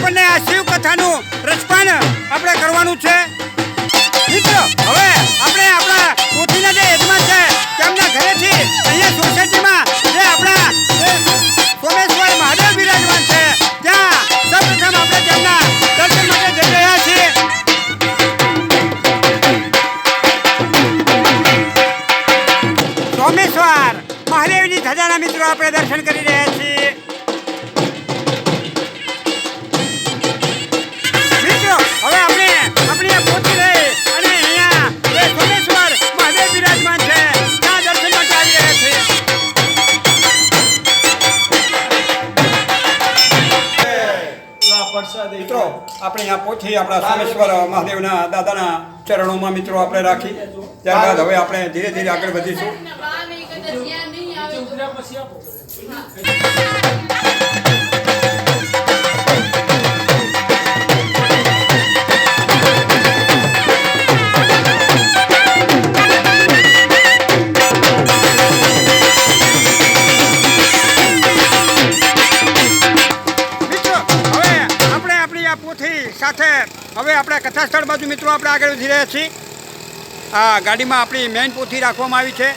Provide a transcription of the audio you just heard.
આપણને આ શિવ કથાનું રસપાન આપણે કરવાનું છે. મિત્રો, હવે આપણે આપણા કોઠીના જે યજમાન છે, તેમના ઘરેથી અહીંયા સોસાયટીમાં જે આપણા સોમેશ્વર મહાદેવ બિરાજમાન છે, ત્યાં સૌપ્રથમ આપણે તેમના દર્શન માટે જઈ રહ્યા છીએ. સોમેશ્વર મહાદેવની ધજાના મિત્રો આપણે દર્શન કરી રહ્યા છીએ. મિત્રો આપણે અહીંયા પોથી આપણા સોમેશ્વર મહાદેવના દાદાના ચરણોમાં મિત્રો આપણે રાખી. ત્યારબાદ હવે આપણે ધીરે ધીરે આગળ વધીશું. મિત્રો સાથે હવે આપણે કથાસ્થળ બાજુ મિત્રો આપણે આગળ વધી રહ્યા છીએ. આ ગાડીમાં આપણી મેઇન પોથી રાખવામાં આવી છે.